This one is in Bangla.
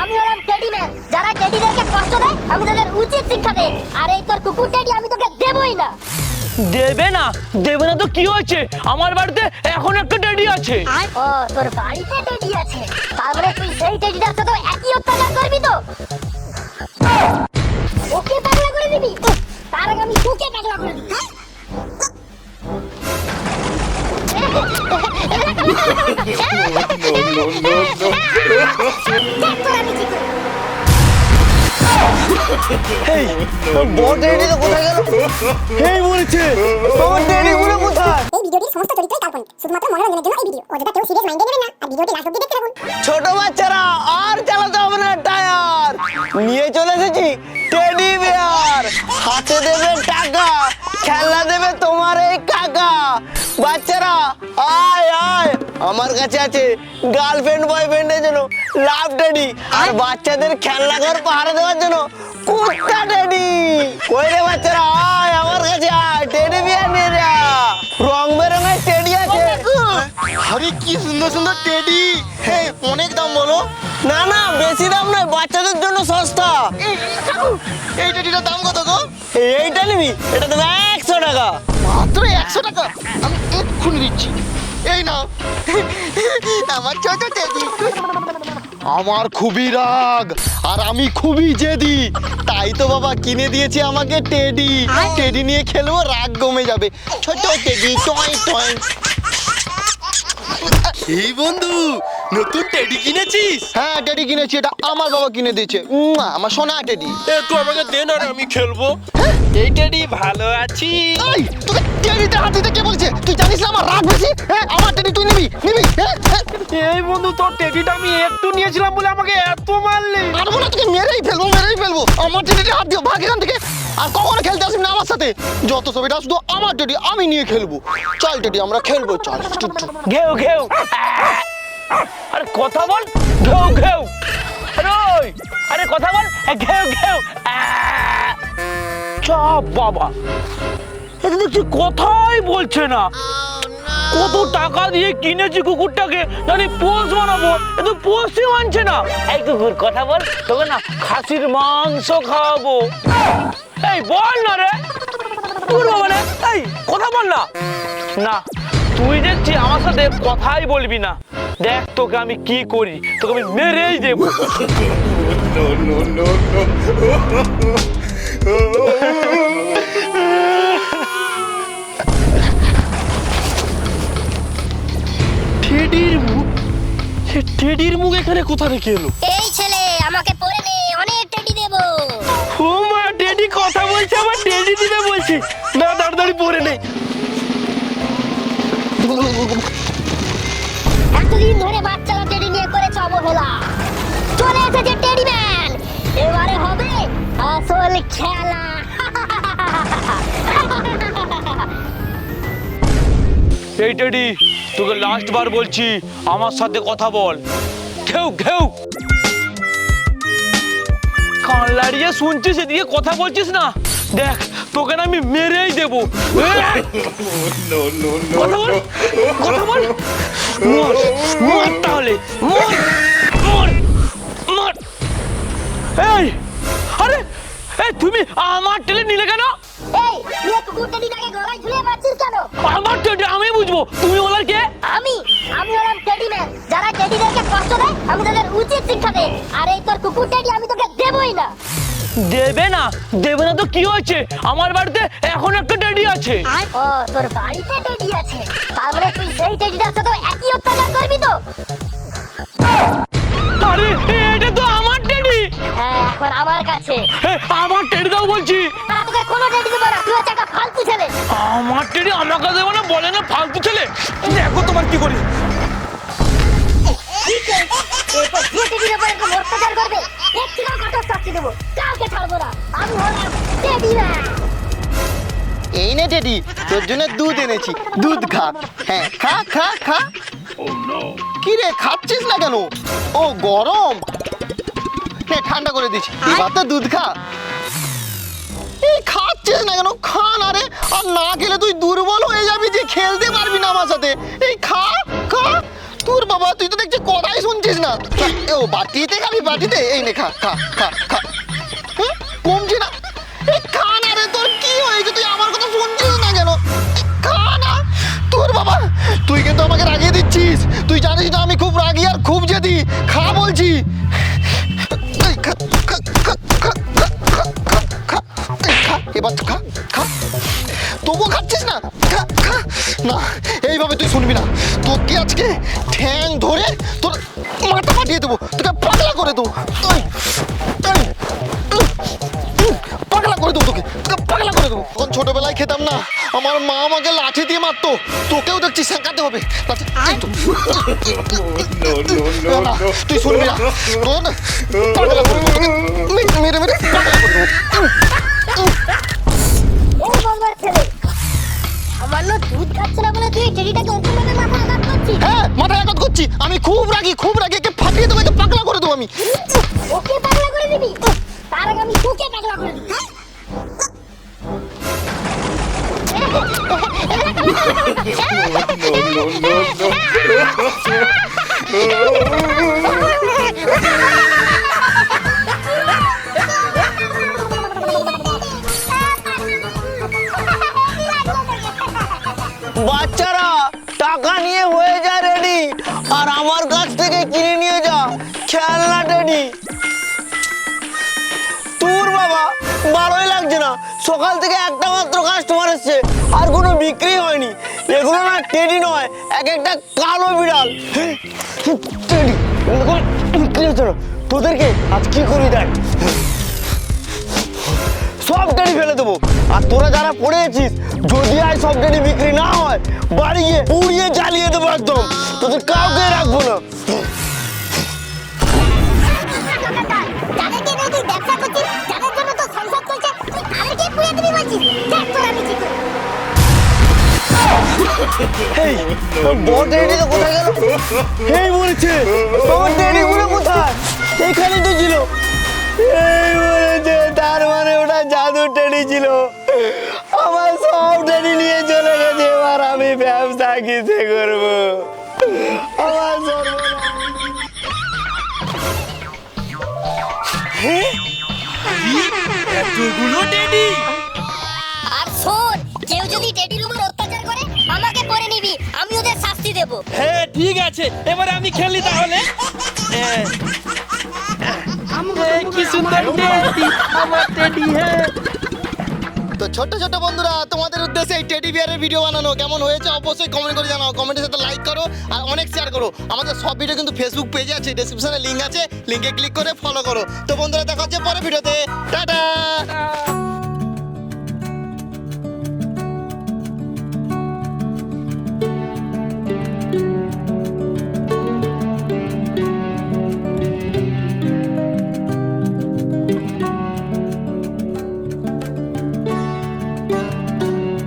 আমি হলাম টেডি ম্যান যারা টেডিদেরকে কষ্ট দেয় আমি তাদের উচিত শিক্ষা দেই। আর এই তোর কুকুর টেডি আমি তোকে দেবই না। দেবে না? দেবে না তো কি হয়েছে? আমার বাড়িতে এখন একটা টেডি আছে। ও তোর বাড়িতে টেডি আছে। তার মানে তুই সেই টেডিটার সাথে একই অত্যাচার এই বড় টেডি তো কোথায় গেল? এই বলছে আমার টেডি গুলো কোথায়? এই ভিডিওটির সমস্ত চরিত্রই কাল্পনিক শুধুমাত্র মনোরঞ্জনের জন্য এই ভিডিও। অযথা কেউ সিরিয়াস মাইন্ডে নেবেন না আর ভিডিওটি লাস্ট অব্দি দেখতে থাকুন। ছোট বাচ্চারা আর চালাতে হবে না টায়ার। নিয়ে চলে এসেছি টেডি বিয়ার। হাতে দেবে টাকা খেলনা দেবে তোমার এই কাকা। বাচ্চারা আমার কাছে আছে গার্লফ্রেন্ড বয়ফ্রেন্ডের জন্য লাভ টেডি আর বাচ্চাদের খেলনা ঘর পাহারা দেওয়ার জন্য কুত্তা ড্যাডি কই রে বাচ্চারা আয় আমার কাছে আয় টেডি বিয়ার নিয়ে যা। রং বেরঙের টেডি আছে। আরে কি সুন্দর সুন্দর টেডি হ্যাঁ অনেক দাম বলো। না না বেশি দাম নয় বাচ্চাদের জন্য সস্তা। এই এই টেডিটার দাম কত গো? এইটা নিবি এটা দেবে একশো টাকা। মাত্র একশো টাকা? আমি এক্ষুনি দিচ্ছি। এই নাও আমার ছোট টেডি। আমার খুবই রাগ আর আমি খুবই জেদি। তাই তো বাবা কিনে দিয়েছে আমাকে টেডি। টেডি নিয়ে খেলব রাগ কমে যাবে। ছোট টেডি টয় টয়। এই বন্ধু নতুন টেডি কিনেছিস? হ্যাঁ টেডি কিনেছি এটা আমার বাবা কিনে দিয়েছে। আমার সোনা টেডি। এ তুই আমাকে দে না আমি খেলব। এই টেডি ভালো আছি। এই তোকে টেডিতে হাত দিতে কে বলছে? তুই জানিস না আমার রাগ বেশি? হ্যাঁ আমার টেডি তুই নিবি নিবি হ্যাঁ হ্যাঁ। এই বন্ধু তোর টেডিটা আমি একটু নিয়েছিলাম বলে আমাকে এত মারলি। আর বলে তোকে মেরেই ফেলব মেরেই ফেলব। আমার টেডিতে হাত দিও ভাগ এখান থেকে। আর কখনো খেলতে আসবি না আমার সাথে। যত সব এটা শুধু আমার টেডি আমি নিয়ে খেলব। চল টেডি আমরা খেলব চল। ঘেউ ঘেউ। আরে কথা বল। ঘেউ ঘেউ। আরে আরে কথা বল। এ, ঘেউ ঘেউ। চাপ বাবা এটা দেখছি কথাই বলছে না কত টাকা দিয়ে কিনেছি কুকুরটাকে জানি পোষ বানাবো এ তো পোষই মানছে না এই কুকুর কথা বল তোকে না খাসির মাংস খাওয়াবো এই বল না রে তোর বাবা এই কথা বল না না তুই দেখছি আমার সাথে কথাই বলবি না দেখ তোকে আমি কি করি তোকে আমি মেরেই দেবো সে টেডির মুখ এখানে কোথা থেকে এলো? এই ছেলে আমাকে পরে নে অনেক টেডি দেবো। ও মা টেডি কথা বলছে আবার টেডি দিবে বলছে। না তাড়াতাড়ি পরে নেই এতদিন ধরে বাচ্চারা টেডি নিয়ে করেছে অবহেলা। চলে এসেছে টেডি ম্যান। এবারে হবে আসল খেলা। এই টেডি তোকে লাস্ট বার বলছি আমার সাথে কথা বল। ঘেউ ঘেউ। কান লাড়িয়ে শুনছিস এদিকে কথা বলছিস না? দেখ তোকে না আমি মেরেই দেবো। কথা বল কথা বল। মর মর তাহলে মর মর মর। এই আরে এই তুমি আমার টেলে নিলে কেন? এই তুই কুকুর টেডিটাকে গলায় ঝুলিয়ে মারছিস কেন? আমার টেডি আমি বুঝব। তুমি ওলার কে? আমি হলাম টেডি ম্যান যারা টেডিদেরকে কষ্ট দেয় আমি তাদের উচিত শিক্ষা দেই। আর এই তোর কুকুর টেডি আমি তোকে দেবই না। দেবে না? দেবে না তো কি হয়েছে? আমার বাড়িতে এখন একটা টেডি আছে। ও তোর বাড়িতে টেডি আছে। তার মানে তুই সেই টেডিটার সাথে একই অত্যাচার করবি তো? আরে এটা তো আমার টেডি হ্যাঁ এখন আমার কাছে। আমার আমাকে দেবো না বলে না ফালতু ছেলে। দেখো তোমার কি করি। এই নে টেডি তোর জন্য দুধ এনেছি। দুধ খা। হ্যাঁ খা খা খা। কি রে খাচ্ছিস না কেন? ও গরম। ঠান্ডা করে দিচ্ছি। এবার তো দুধ খা। এই খাচ্ছিস না কেন? খা না রে। আর না খেলে তুই দুর্বল হয়ে যাবি যে খেলতে পারবি না আমার সাথে। এই খা খা। তোর বাবা তুই তো দেখছি কথাই শুনছিস না। ও বাটিতে খাবি বাটিতে? এই নে খা খা খা খা। হুম, কমছে না। এই খা না রে তোর কি হয়েছে? তুই আমার কথা শুনছিস না কেন? খা না। তোর বাবা তুই কিন্তু আমাকে রাগিয়ে দিচ্ছিস। তুই জানিস না আমি খুব রাগি আর খুব জেদি। খা বলছি। না এইভাবে তুই শুনবি না। তোকে আজকে ঠ্যাং ধরে তোর মাথা ফাটিয়ে দেবো তোকে পাগলা করে দেবো। পাগলা করে দেবো তোকে তোকে পাগলা করে দেবো। তখন ছোটবেলায় খেতাম না আমার মা আমাকে লাঠি দিয়ে মারতো তোকেও দেখছি শেখাতে হবে। তুই শুনবি না। তোর আগে আমি তোকে পাগলা করে দিবি বাচ্চারা, টাকা নিয়ে হয়ে যা, রেডি। আর আমার কাছ থেকে কিনে নিয়ে যা। খেলনা, টেডি। সকাল থেকে একটা মাত্র কাস্টমার এসছে। আর কোনো বিক্রি হয়নি। এগুলো না টেডি নয়, এক একটা কালো বিড়াল। টেডি বিক্রি হচ্ছে না। তোদেরকে আজ কি করি দেখ। সব টেডি ফেলে দেবো। আর তোরা যারা পড়ে আছিস, যদি আজ সব টেডি বিক্রি না হয়, বাড়ি গিয়ে উড়িয়ে জ্বালিয়ে দেবো একদম। তোদের কাউকে রাখব না। করছিস তোর আমি কি করি এই বড় টেডি তো কোথায় গেল? এই বলেছে আমার টেডি গুলো কোথায়? এখানে তো ছিল। এই বলেছে তার মানে ওটা জাদু টেডি ছিল। আমার সব টেডি নিয়ে চলে গেছে এবার আমি ব্যবসা কিসে করব? আমার এতগুলো টেডি যদি টেডির উপর অত্যাচার করে আমাকে পরে নিবি। আমি ওদের শাস্তি দেব। হ্যাঁ ঠিক আছে। এবারে আমি খেলি তাহলে। হ্যাঁ। কি সুন্দর টেডি আমার টেডি হ্যাঁ। তো ছোট ছোট বন্ধুরা তোমাদের উদ্দেশ্যে এই টেডি বিয়ারের ভিডিও বানানো কেমন হয়েছে অবশ্যই কমেন্ট করে জানাও। কমেন্টের সাথে লাইক করো আর অনেক শেয়ার করো। আমাদের সব ভিডিও কিন্তু ফেসবুক পেজে আছে ডেসক্রিপশনে লিঙ্ক আছে। লিঙ্কে ক্লিক করে ফলো করো। তো বন্ধুরা দেখা হচ্ছে পরের ভিডিওতে টাটা।